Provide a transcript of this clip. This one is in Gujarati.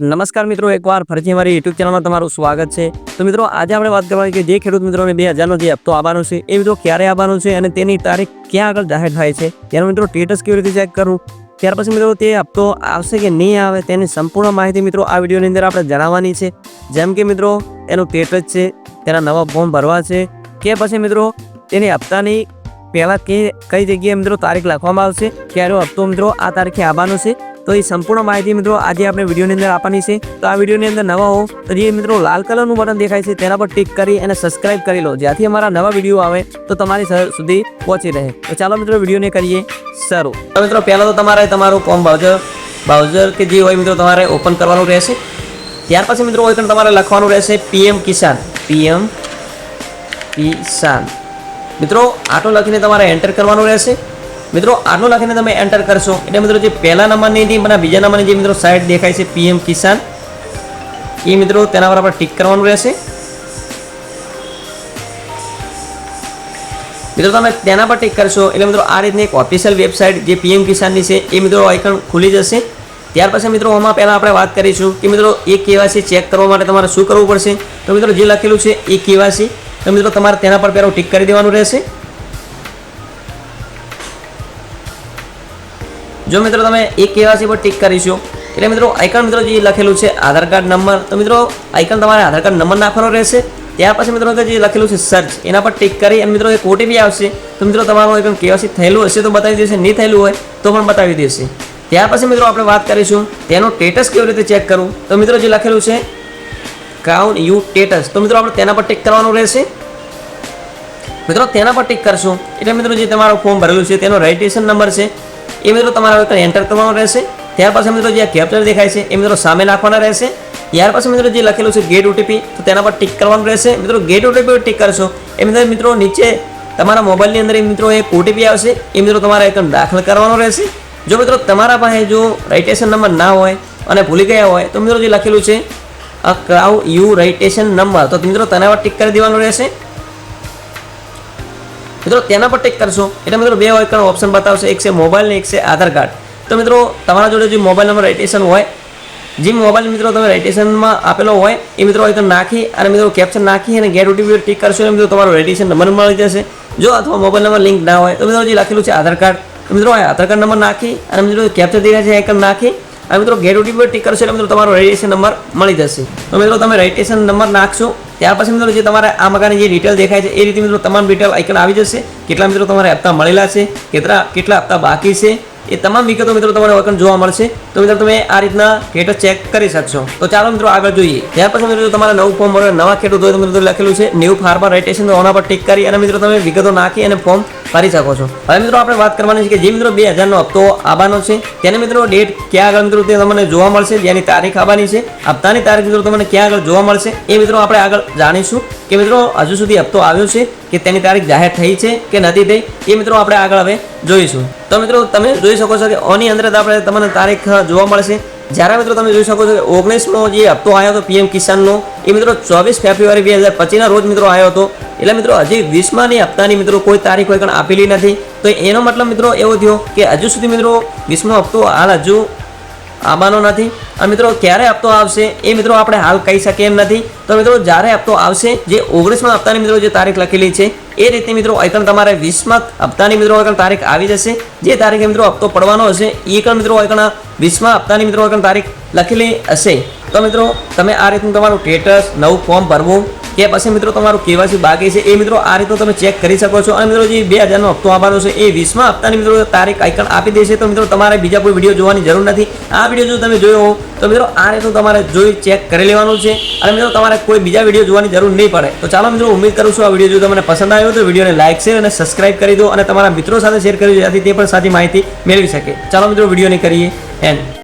નમસ્કાર મિત્રો, એકવાર ફરીથી મારી યુટ્યુબ ચેનલમાં તમારું સ્વાગત છે. તો મિત્રો, આજે આપણે વાત કરવાની કે જે ખેડૂત મિત્રોને બે હજારનો જે હપ્તો આવવાનો છે, એ મિત્રો ક્યારે આવવાનો છે અને તેની તારીખ ક્યાં આગળ જાહેર થાય છે, તેનો મિત્રો સ્ટેટસ કેવી રીતે ચેક કરવું, ત્યાર પછી મિત્રો તે હપ્તો આવશે કે નહીં આવે તેની સંપૂર્ણ માહિતી મિત્રો આ વિડીયોની અંદર આપણે જણાવવાની છે. જેમ કે મિત્રો, એનું સ્ટેટસ છે, તેના નવા ફોર્મ ભરવા છે, કે પછી મિત્રો, તેની હપ્તાની પહેલાં કે કઈ જગ્યાએ મિત્રો તારીખ લખવામાં આવશે, ક્યારે હપ્તો મિત્રો આ તારીખે આવવાનો છે તો એ સંપૂર્ણ માહિતી મિત્રો આજે આપણે વિડીયોની અંદર આપવાની છે. તો આ વિડીયોની અંદર નવા હો તો જે મિત્રો લાલ કલરનું બટન દેખાય છે તેના પર ટિક કરી અને સબસ્ક્રાઇબ કરી લો. જ્યાંથી અમારા નવા વીડિયો આવે તો તમારી સુધી પહોંચી રહે. તો ચાલો મિત્રો વિડીયોને કરીએ શરૂ. તો મિત્રો પહેલાં તો તમારે તમારું ફોર્મ બ્રાઉઝર બ્રાઉઝર કે જે હોય મિત્રો તમારે ઓપન કરવાનું રહેશે. ત્યાર પછી મિત્રો હોય તમારે લખવાનું રહેશે પીએમ કિસાન પીએમ કિસાન મિત્રો આટલું લખીને તમારે એન્ટર કરવાનું રહેશે. મિત્રો આનું લખીને તમે એન્ટર કરશો. એટલે મિત્રો, જે પહેલા નંબરની હતી મને બીજા નંબરની જે મિત્રો સાઈડ દેખાય છે પીએમ કિસાન, એ મિત્રો તેના પર આપણે ટીક કરવાનું રહેશે. મિત્રો, તમે તેના પર ટીક કરશો. એટલે મિત્રો, આ રીતની એક ઓફિશિયલ વેબસાઇટ જે પીએમ કિસાનની છે, એ મિત્રો આઇકન ખુલી જશે. ત્યાર પછી મિત્રો, આમાં પહેલાં આપણે વાત કરીશું કે મિત્રો, એ કેવાયસી ચેક કરવા માટે તમારે શું કરવું પડશે. તો મિત્રો, જે લખેલું છે, એ કેવાયસી તો મિત્રો, તમારે તેના પર પહેલાં ટીક કરી દેવાનું રહેશે. જો મિત્રો તમે એ કેવાસી પર ટિક કરીશો એટલે મિત્રો આઇકન મિત્રો જે લખેલું છે આધાર કાર્ડ નંબર, તો મિત્રો આઇકન તમારે આધાર કાર્ડ નંબર નાખવાનો રહેશે. ત્યાર પછી મિત્રો જે લખેલું છે સર્ચ એના પર ટિક કરી અને મિત્રો એક ઓટીપી આવશે. તો મિત્રો તમારું એકદમ કેવાસી થયેલું હશે, તો બતાવી દેશે. નહીં થયેલું હોય, તો પણ બતાવી દેશે. ત્યાર પછી મિત્રો આપણે વાત કરીશું, તેનું સ્ટેટસ કેવી રીતે ચેક કરવું? તો મિત્રો જે લખેલું છે કાઉન્ટ યુ સ્ટેટસ તો મિત્રો આપણે તેના પર ટિક કરવાનું રહેશે. મિત્રો તેના પર ટિક કરશું. એટલે મિત્રો જે તમારું ફોર્મ ભરેલું છે, તેનો રજિસ્ટ્રેશન નંબર છે. એ મિત્રો તમારા હવે એન્ટર કરવાનો રહેશે. ત્યાર પછી મિત્રો જે કેપ્ચર દેખાય છે, એ મિત્રો સામે નાખવાના રહેશે. ત્યાર પછી મિત્રો જે લખેલું છે ગેટ ઓટીપી તો તેના પર ટિક કરવાનું રહેશે. મિત્રો ગેટ ઓટીપી ટિક કરશો, એ મિત્રો મિત્રો નીચે તમારા મોબાઈલની અંદર એ મિત્રો એક ઓટીપી આવશે. એ મિત્રો તમારે એક દાખલ કરવાનો રહેશે. જો મિત્રો તમારા પાસે જો રજિસ્ટ્રેશન નંબર ના હોય અને ભૂલી ગયા હોય, તો મિત્રો જે લખેલું છે ક્રાઉ યુ રજિસ્ટ્રેશન નંબર તો મિત્રો તેના પર ટિક કરી દેવાનું રહેશે. મિત્રો, તેના પર ટેક કરશો. એટલે મિત્રો, બે આઇકન ઓપ્શન બતાવશે. એક છે મોબાઈલ ને એક છે આધાર કાર્ડ તો મિત્રો, તમારા જોડે જે મોબાઈલ નંબર રજીસ્ટ્રેશન હોય, જે મોબાઈલ મિત્રો તમે રજીસ્ટ્રેશનમાં આપેલો હોય, એ મિત્રો આઇકન નાખી અને મિત્રો કેપ્શન નાખી અને ગેટ ઓટીપી ટીક કરશો એટલે મિત્રો તમારો રજીસ્ટ્રેશન નંબર મળી જશે. જો અથવા મોબાઈલ નંબર લિંક ના હોય, તો મિત્રો જે લખેલું છે આધાર કાર્ડ તો મિત્રો આધાર કાર્ડ નંબર નાખી અને મિત્રો કેપ્ચર રહ્યા છે આઇકન નાખી અને મિત્રો ગેટ ઓટીપી ટીક કરશો એટલે મિત્રો તમારો રજીસ્ટ્રેશન નંબર મળી જશે. તો મિત્રો, તમે રજીસ્ટ્રેશન નંબર નાખશો ત્યાર પછી મિત્રો જે તમારે આ મકાનની જે ડિટેલ દેખાય છે, એ રીતે મિત્રો તમામ ડિટેલ આઇકન આવી જશે. કેટલા મિત્રો તમારે હપ્તા મળેલા છે, કેટલા કેટલા હપ્તા બાકી છે એ તમામ વિગતો મિત્રો તમારે વકન જોવા મળશે. તો મિત્રો તમે આ રીતના સ્ટેટસ ચેક કરી શકશો. તો ચાલો મિત્રો આગળ જોઈએ. ત્યાર પછી મિત્રો તમારે નવું ફોર્મ મળે, નવા ખેડૂત હોય તો મિત્રો લખેલું છે ન્યૂ ફાર્મર રજિસ્ટ્રેશન ઓના પર ટિક કરી અને મિત્રો તમે વિગતો નાખી અને ફોર્મ ભરી શકો છો. હવે મિત્રો આપણે વાત કરવાની છે કે જે મિત્રો બે હજારનો હપ્તો આવવાનો છે, તેને મિત્રો ડેટ ક્યાં આગળ મિત્રો તે તમને જોવા મળશે, જેની તારીખ આવવાની છે, હપ્તાની તારીખ મિત્રો તમને ક્યાં આગળ જોવા મળશે, એ મિત્રો આપણે આગળ જાણીશું કે મિત્રો હજુ સુધી હપ્તો આવ્યો છે કે તેની તારીખ જાહેર થઈ છે કે નથી થઈ, એ મિત્રો આપણે આગળ હવે જોઈશું. તો મિત્રો, તમે જોઈ શકો છો કે ઓની અંદર આપણે તમને તારીખ જોવા મળશે. જ્યારે મિત્રો તમે જોઈ શકો છો કે ઓગણીસનો જે હપ્તો આવ્યો હતો પીએમ કિસાનનો, એ મિત્રો ચોવીસ ફેબ્રુઆરી બે હજાર પચીસના રોજ મિત્રો આવ્યો હતો. એટલે મિત્રો, હજી વીસમાની હપ્તાની મિત્રો કોઈ તારીખ કોઈ પણ આપેલી નથી. તો એનો મતલબ મિત્રો એવો થયો કે હજુ સુધી મિત્રો વીસમો હપ્તો હાલ હજુ આવવાનો નથી. અને મિત્રો ક્યારે હપ્તો આવશે? એ મિત્રો આપણે હાલ કહી શકીએ એમ નથી. તો મિત્રો જ્યારે હપ્તો આવશે, જે ઓગણીસમાં હપ્તાની મિત્રો જે તારીખ લખેલી છે, એ રીતે મિત્રો આઈકન તમારે વીસમાં હપ્તાની મિત્રો આઈકન તારીખ આવી જશે. જે તારીખે મિત્રો હપ્તો પડવાનો હશે, એ પણ મિત્રો આઈકન વીસમાં હપ્તાની મિત્રો આઈકન તારીખ લખેલી હશે. તો મિત્રો તમે આ રીતનું તમારું સ્ટેટસ નવું ફોર્મ ભરવું કે પછી મિત્રો તમારું કેવાસી બાકી છે એ મિત્રો આ રીતે તમે ચેક કરી શકો છો. અને મિત્રો જે બે હજારનો હપ્તો આવવાનો છે એ વીસમાં હપ્તાની મિત્રો તારીખ આઇકન આપી દેશે. તો મિત્રો તમારે બીજા કોઈ વીડિયો જોવાની જરૂર નથી. આ વીડિયો જો તમે જોયો હો તો મિત્રો આ રીતનું તમારે જોઈ ચેક કરી લેવાનું છે. અને મિત્રો તમારે કોઈ બીજા વીડિયો જોવાની જરૂર નહીં પડે. તો ચાલો મિત્રો ઉમેદ કરું છું આ વીડિયો જો તમને પસંદ આવ્યો તો વિડીયોને લાઇક શેર અને સબસ્ક્રાઇબ કરી દો અને તમારા મિત્રો સાથે શેર કરી દો, જેથી તે પણ સાચી માહિતી મેળવી શકે. ચાલો મિત્રો વિડીયોને કરીએ એન્ડ